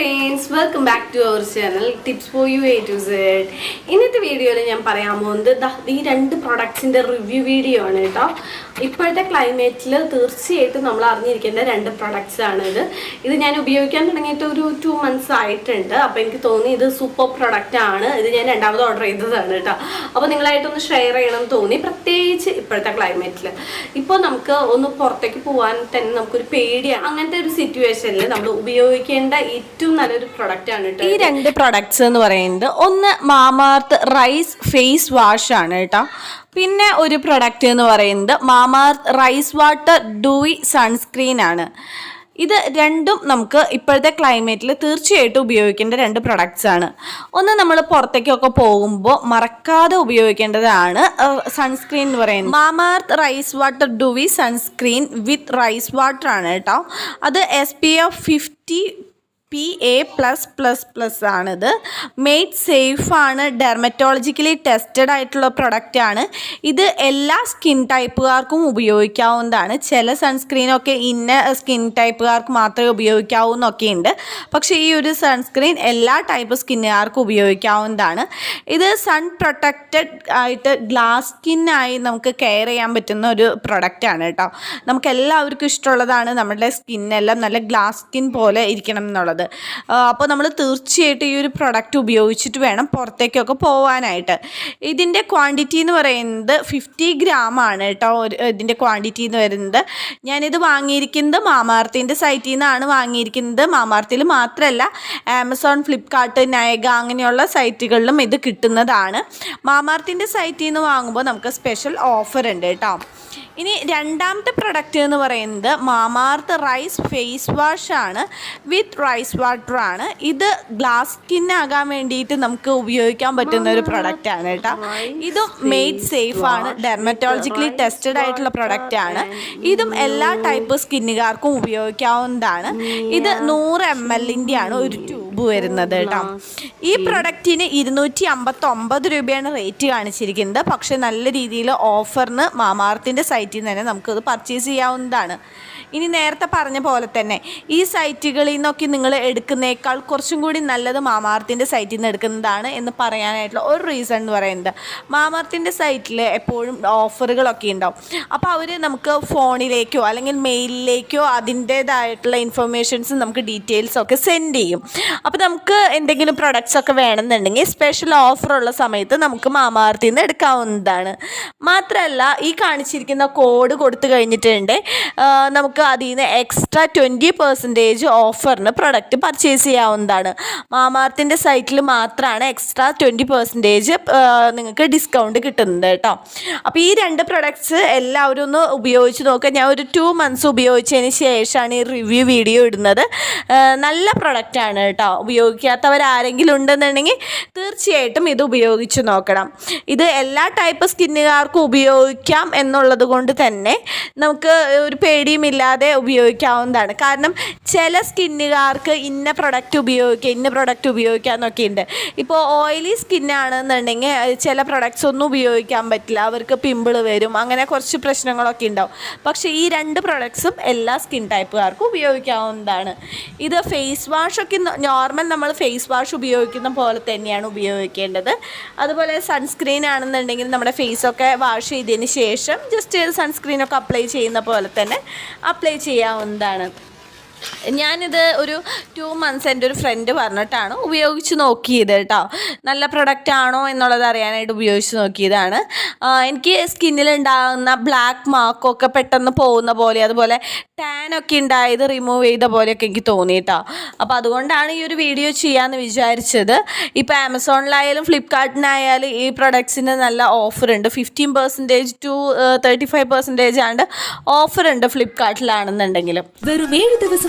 Friends welcome back to our channel tips for you A to Z ഇന്നത്തെ വീഡിയോയിൽ ഞാൻ പറയാൻ പോകുന്നത് ഈ രണ്ട് പ്രൊഡക്ട്സിന്റെ റിവ്യൂ വീഡിയോ ആണ് കേട്ടോ. ഇപ്പോഴത്തെ ക്ലൈമറ്റിൽ തീർച്ചയായിട്ടും നമ്മൾ അറിഞ്ഞിരിക്കേണ്ട രണ്ട് പ്രൊഡക്ട്സ് ആണ് ഇത് ഇത് ഞാൻ ഉപയോഗിക്കാൻ തുടങ്ങിയിട്ട് ഒരു ടു മന്ത്സ് ആയിട്ടുണ്ട്. അപ്പോൾ എനിക്ക് തോന്നി ഇത് സൂപ്പർ പ്രൊഡക്റ്റ് ആണ്. ഇത് ഞാൻ രണ്ടാമത് ഓർഡർ ചെയ്തതാണ് കേട്ടോ. അപ്പോൾ നിങ്ങളായിട്ടൊന്ന് ഷെയർ ചെയ്യണം എന്ന് തോന്നി. പ്രത്യേകിച്ച് ഇപ്പോഴത്തെ ക്ലൈമറ്റിൽ ഇപ്പോൾ നമുക്ക് ഒന്ന് പുറത്തേക്ക് പോകാൻ തന്നെ നമുക്കൊരു പേടിയാണ് അങ്ങനത്തെ ഒരു സിറ്റുവേഷനിൽ നമ്മൾ ഉപയോഗിക്കേണ്ട ഏറ്റവും നല്ലൊരു പ്രൊഡക്റ്റ് ആണ് കേട്ടോ ഈ രണ്ട് പ്രൊഡക്ട്സ് എന്ന് പറയുന്നത് ഒന്ന് മാമാർത്ത് റൈസ് ഫേസ് വാഷ് ആണ് കേട്ടോ. പിന്നെ ഒരു പ്രൊഡക്റ്റ് എന്ന് പറയുന്നത് Mamaearth rice water dewy sunscreen ആണ്. ഇത് രണ്ടും നമുക്ക് ഇപ്പോഴത്തെ ക്ലൈമറ്റിൽ തീർച്ചയായിട്ടും ഉപയോഗിക്കേണ്ട രണ്ട് പ്രൊഡക്ട്സ് ആണ്. ഒന്ന് നമ്മൾ പുറത്തേക്കൊക്കെ പോകുമ്പോൾ മറക്കാതെ ഉപയോഗിക്കേണ്ടതാണ് സൺസ്ക്രീൻ എന്ന് പറയുന്നത്. Mamaearth rice water dewy sunscreen with rice water ആണ് കേട്ടോ. അത് S P F fifty P A plus plus plus ആണിത്. മെയ്ഡ് സേഫാണ് ഡെർമറ്റോളജിക്കലി ടെസ്റ്റഡ് ആയിട്ടുള്ള പ്രൊഡക്റ്റാണ് ഇത് എല്ലാ സ്കിൻ ടൈപ്പുകാർക്കും ഉപയോഗിക്കാവുന്നതാണ്. ചില സൺസ്ക്രീനൊക്കെ ഇന്ന സ്കിൻ ടൈപ്പുകാർക്ക് മാത്രമേ ഉപയോഗിക്കാവൂ എന്നൊക്കെ ഉണ്ട് പക്ഷേ ഈ ഒരു സൺസ്ക്രീൻ എല്ലാ ടൈപ്പ് സ്കിന്നുകാർക്കും ഉപയോഗിക്കാവുന്നതാണ്. ഇത് സൺ പ്രൊട്ടക്റ്റഡ് ആയിട്ട് ഗ്ലാസ് സ്കിന്നായി നമുക്ക് കെയർ ചെയ്യാൻ പറ്റുന്ന ഒരു പ്രൊഡക്റ്റാണ് കേട്ടോ. നമുക്ക് എല്ലാവർക്കും ഇഷ്ടമുള്ളതാണ് നമ്മുടെ സ്കിന്നെല്ലാം നല്ല ഗ്ലാസ് സ്കിൻ പോലെ ഇരിക്കണം എന്നുള്ളത്. അപ്പോൾ നമ്മൾ തീർച്ചയായിട്ടും ഈ ഒരു പ്രൊഡക്റ്റ് ഉപയോഗിച്ചിട്ട് വേണം പുറത്തേക്കൊക്കെ പോകാനായിട്ട് ഇതിന്റെ ക്വാണ്ടിറ്റി എന്ന് പറയുന്നത് ഫിഫ്റ്റി ഗ്രാം ആണ് കേട്ടോ. ഇതിന്റെ ക്വാണ്ടിറ്റി എന്ന് വരുന്നത്. ഞാനിത് വാങ്ങിയിരിക്കുന്നത് മാമാർത്തിന്റെ സൈറ്റിൽ നിന്നാണ് വാങ്ങിയിരിക്കുന്നത്. മാമാർത്തിൽ മാത്രമല്ല ആമസോൺ ഫ്ലിപ്കാർട്ട് നയഗ അങ്ങനെയുള്ള സൈറ്റുകളിലും ഇത് കിട്ടുന്നതാണ്. മാമാർത്തിന്റെ സൈറ്റിൽ നിന്ന് വാങ്ങുമ്പോൾ നമുക്ക് സ്പെഷ്യൽ ഓഫർ ഉണ്ട് കേട്ടോ. ഇനി രണ്ടാമത്തെ പ്രൊഡക്റ്റ് എന്ന് പറയുന്നത് മാമാർത്ത് റൈസ് ഫേസ് വാഷ് ആണ്. വിത്ത് റൈസ് വാട്ടർ ആണ്. ഇത് ഗ്ലാസ് സ്കിൻ ആകാൻ വേണ്ടിയിട്ട് നമുക്ക് ഉപയോഗിക്കാൻ പറ്റുന്ന ഒരു പ്രൊഡക്റ്റ് ആണ് കേട്ടോ. ഇതും മെയ്ഡ് സേഫ് ആണ്. ഡെർമറ്റോളജിക്കലി ടെസ്റ്റഡ് ആയിട്ടുള്ള പ്രൊഡക്റ്റ് ആണ്. ഇതും എല്ലാ ടൈപ്പ് സ്കിന്നുകാർക്കും ഉപയോഗിക്കാവുന്നതാണ്. ഇത് നൂറ് എം എല്ലിന്റെ ആണ് ഒരു ട്യൂബ് വരുന്നത് കേട്ടോ. ഈ പ്രൊഡക്റ്റിന് ഇരുന്നൂറ്റി അമ്പത്തി ഒമ്പത് രൂപയാണ് റേറ്റ് കാണിച്ചിരിക്കുന്നത്. പക്ഷെ നല്ല രീതിയിൽ ഓഫറിന് മാമാർത്തിന്റെ സൈറ്റിൽ നിന്ന് തന്നെ നമുക്കത് പർച്ചേസ് ചെയ്യാവുന്നതാണ്. ഇനി നേരത്തെ പറഞ്ഞ പോലെ തന്നെ ഈ സൈറ്റുകളിൽ നിന്നൊക്കെ നിങ്ങൾ എടുക്കുന്നേക്കാൾ കുറച്ചും കൂടി നല്ലത് മാമാർത്തിന്റെ സൈറ്റിൽ നിന്ന് എടുക്കുന്നതാണ് എന്ന് പറയാനായിട്ടുള്ള ഒരു റീസൺ എന്ന് പറയുന്നത്. മാമാർത്തിന്റെ സൈറ്റിൽ എപ്പോഴും ഓഫറുകളൊക്കെ ഉണ്ടാവും. അപ്പോൾ അവർ നമുക്ക് ഫോണിലേക്കോ അല്ലെങ്കിൽ മെയിലിലേക്കോ അതിന്റേതായിട്ടുള്ള ഇൻഫർമേഷൻസ് നമുക്ക് ഡീറ്റെയിൽസ് ഒക്കെ സെൻഡ് ചെയ്യും. അപ്പോൾ നമുക്ക് എന്തെങ്കിലും പ്രൊഡക്ട്സ് ഒക്കെ വേണമെന്നുണ്ടെങ്കിൽ സ്പെഷ്യൽ ഓഫറുള്ള സമയത്ത് നമുക്ക് മാമാർത്തിൽ നിന്ന് എടുക്കാവുന്നതാണ്. മാത്രമല്ല ഈ കാണിച്ചിരിക്കുന്ന കോഡ് കൊടുത്തു കഴിഞ്ഞിട്ടുണ്ട്. ആ, നമുക്ക് അതിൽ നിന്ന് എക്സ്ട്രാ ട്വന്റി പെർസെന്റേജ് ഓഫറിന് പ്രൊഡക്റ്റ് പർച്ചേസ് ചെയ്യാവുന്നതാണ്. മാമാർത്തിന്റെ സൈറ്റിൽ മാത്രമാണ് എക്സ്ട്രാ ട്വന്റി പെർസെന്റേജ് നിങ്ങൾക്ക് ഡിസ്കൗണ്ട് കിട്ടുന്നത് കേട്ടോ. അപ്പോൾ ഈ രണ്ട് പ്രൊഡക്ട്സ് എല്ലാവരും ഒന്ന് ഉപയോഗിച്ച് നോക്കുക ഞാൻ ഒരു ടു മന്ത്സ് ഉപയോഗിച്ചതിന് ശേഷമാണ് ഈ റിവ്യൂ വീഡിയോ ഇടുന്നത്. നല്ല പ്രൊഡക്റ്റാണ് കേട്ടോ. ഉപയോഗിക്കാത്തവരാരെങ്കിലും ഉണ്ടെന്നുണ്ടെങ്കിൽ തീർച്ചയായിട്ടും ഇത് ഉപയോഗിച്ച് നോക്കണം. ഇത് എല്ലാ ടൈപ്പ് സ്കിന്നുകാർക്കും ഉപയോഗിക്കാം എന്നുള്ളത് കൊണ്ട് തന്നെ നമുക്ക് ഒരു പേടിയുമില്ലാതെ ഉപയോഗിക്കാവുന്നതാണ്. കാരണം ചില സ്കിന്നുകാർക്ക് ഇന്ന പ്രൊഡക്റ്റ് ഉപയോഗിക്കുക ഇന്ന പ്രൊഡക്റ്റ് ഉപയോഗിക്കുക എന്നൊക്കെ ഉണ്ട്. ഇപ്പോൾ ഓയിലി സ്കിന്നാണെന്നുണ്ടെങ്കിൽ ചില പ്രൊഡക്ട്സ് ഒന്നും ഉപയോഗിക്കാൻ പറ്റില്ല. അവർക്ക് പിമ്പിൾ വരും അങ്ങനെ കുറച്ച് പ്രശ്നങ്ങളൊക്കെ ഉണ്ടാവും. പക്ഷേ ഈ രണ്ട് പ്രൊഡക്ട്സും എല്ലാ സ്കിൻ ടൈപ്പുകാർക്കും ഉപയോഗിക്കാവുന്നതാണ്. ഇത് ഫേസ് വാഷൊക്കെ നോർമൽ നമ്മൾ ഫേസ് വാഷ് ഉപയോഗിക്കുന്ന പോലെ തന്നെയാണ് ഉപയോഗിക്കേണ്ടത്. അതുപോലെ സൺസ്ക്രീൻ ആണെന്നുണ്ടെങ്കിൽ നമ്മുടെ ഫേസൊക്കെ വാഷ് ചെയ്തതിന് ശേഷം ജസ്റ്റ് സൺസ്ക്രീനൊക്കെ അപ്ലൈ ചെയ്യുന്ന പോലെ തന്നെ. അപ്ലൈ ചെയ്യാവുന്നതാണ്. ഞാനിത് ഒരു ടു മന്ത്സ് എന്റെ ഒരു ഫ്രണ്ട് പറഞ്ഞിട്ടാണ് ഉപയോഗിച്ച് നോക്കിയത് കേട്ടോ നല്ല പ്രൊഡക്റ്റ് ആണോ എന്നുള്ളത് അറിയാനായിട്ട് ഉപയോഗിച്ച് നോക്കിയതാണ്. എനിക്ക് സ്കിന്നിൽ ഉണ്ടാകുന്ന ബ്ലാക്ക് മാർക്കൊക്കെ പെട്ടെന്ന് പോകുന്ന പോലെ അതുപോലെ ടാനൊക്കെ ഉണ്ടായത് റിമൂവ് ചെയ്ത പോലെയൊക്കെ എനിക്ക് തോന്നി കേട്ടോ അപ്പോൾ അതുകൊണ്ടാണ് ഈ ഒരു വീഡിയോ ചെയ്യാമെന്ന് വിചാരിച്ചത്. ഇപ്പോൾ ആമസോണിലായാലും ഫ്ലിപ്കാർട്ടിനായാലും ഈ പ്രൊഡക്ട്സിന് നല്ല ഓഫർ ഉണ്ട്. Fifteen percentage to thirty five percentage and offer ഉണ്ട് ഫ്ലിപ്കാർട്ടിലാണെന്നുണ്ടെങ്കിലും. വെറും ഏഴ്